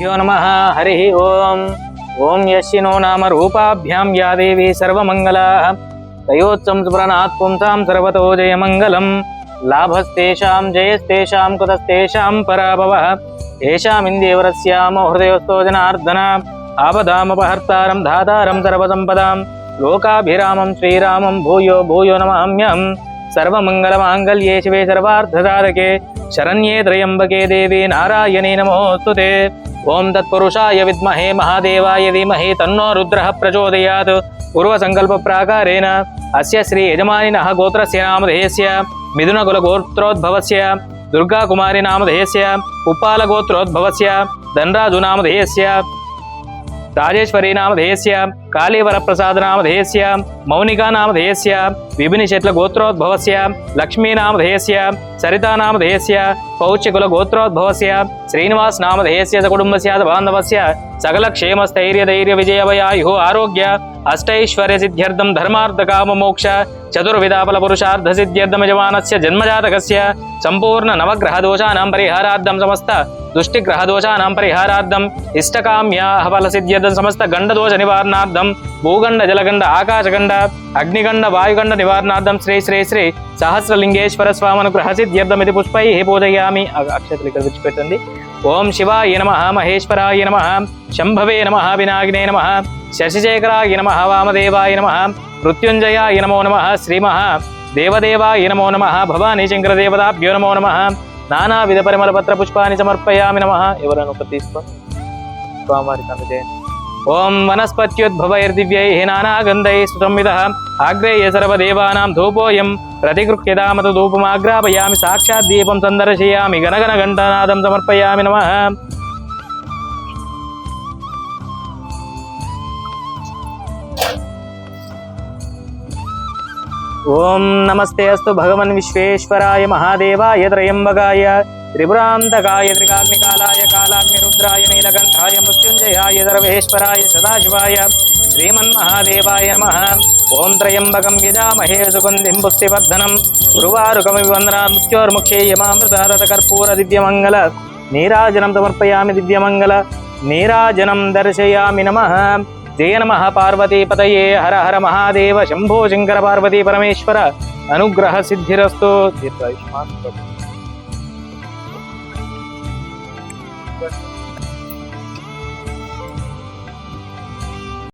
गुरुभ्यो नम, हरि ओं ॐ यशिनो नाम रूपाभ्यां या देवी सर्वमङ्गलाः। तयोत्संस्मरणात् पुंसां सर्वतो जयमङ्गलं लाभस्तेषां, जयस्तेषां, कृतस्तेषां पराभवः। येषामिन्देवरस्यामो हृदयस्थो जनार्दन। आपदामपहर्तारं धातारम सर्वसम्पदां। लोकाभिरामं, श्रीरामं, भूयो भूयो नमाम्यहम्। सर्वमङ्गलमाङ्गल्ये शिवे सर्वार्थसाधके। शरण्ये त्र्यम्बके देवी नारायणे नमोऽस्तु ते। ओम तत्पुरुषाय विद्महे महादेवाय धीमहि तन्नो रुद्रः प्रचोदयात्। पूर्वसङ्कल्पप्राकारेण अस्य श्रीयजमानिनः गोत्रस्य नामधेयस्य मिथुनकुलगोत्रोद्भवस्य, दुर्गाकुमारी नामधेयस्य उप्पालगोत्रोद्भवस्य धनराजुनामधेयस्य राजेश्वरी नामधेयस्य कालीवरप्रसादनामधेयस्य मौनिकानामधेयस्य విభిని చెట్ల గోత్రోద్భవస్య లక్ష్మీనామధేయస్య సరితానామధేయస్య పౌచ్యకుల గోత్రోద్భవస్య శ్రీనివాస్ నామధేయస్య కుటుంబస్య బాంధవస్య సకల క్షేమ స్థైర్య ధైర్య విజయవయాయు ఆరోగ్య అష్టైశ్వర్య సిద్ధ్యర్థం ధర్మార్థ కామ మోక్ష చతుర్విధాఫల పురుషార్థ సిద్ధ్యర్థం యజమానస్య జన్మజాతకస్య సంపూర్ణ నవగ్రహ దోషానాం పరిహారార్థం సమస్త దుష్టిగ్రహ దోషానాం పరిహారార్థం ఇష్టకామ్య ఫల సిద్ధ్యర్థం సమస్త గండ దోష నివారణార్థం భూగండ జలగండ ఆకాశగండ అగ్నిగండ వాయుగండ నివారణార్థం శ్రీ శ్రీ శ్రీ సహస్రలింగేశ్వర స్వామనుగ్రహ సిద్ధ్యర్థం పుష్పై హే పూజయామి అక్షతలు ఇక్కడ విడిచిపెట్టండి. ఓం శివాయ నమ మహేశ్వరాయ నమ శంభవే నమ వినాగినే నమ శశిశేఖరాయ నమ వామదేవాయ నమ మృత్యుంజయాయ నమో నమ శ్రీమహ దేవదేవాయ నమో నమ భవానీ శంకరదేవతాభ్యో నమో నమ నానావిధ పరిమళ పత్ర పుష్పాన్ని సమర్పయామి నమ ఎవరైనా ఒకటి తీసుకో స్వామివారికి అందజేయండి. ఓం వనస్పత్యుద్భవైర్దివ్యై నానాగంధై సుసంవిద ఆగ్రేయ సర్వదేవానాం ధూపోయం. ప్రతిగృహ్యదామత ధూపమాగ్రాపయామి. సాక్షాత్ దీపం సందర్శయామి. గణగణ ఘంటానాదం సమర్పయామి నమ. ఓం నమస్తే అస్తు భగవన్ విశ్వేశ్వరాయ మహాదేవాయ త్రయంబకాయ. త్రిపురాంతకాయ త్రికాగ్నికాలాయ కాలాగ్నిరుద్రాయ నీలకంఠాయ మృత్యుంజయాయ సర్వేశ్వరాయ సదాశివాయ శ్రీమన్మహాదేవాయ నమ. ఓం త్రయంబకం యజామహే సుగంధిం పుష్టివర్ధనం గురువారుకమివి వందనా మృత్యోర్ముక్షే కర్పూర దివ్యమంగళ నీరాజనం సమర్పయామి దివ్యమంగళ. నీరాజనం దర్శయామి నమ. జయ నమ పార్వతీపతయే హర హర మహాదేవ. శంభో శంకర పార్వతీ పరమేశ్వర. అనుగ్రహ సిద్ధిరస్తు. దీర్ఘాయుష్మాన్ question.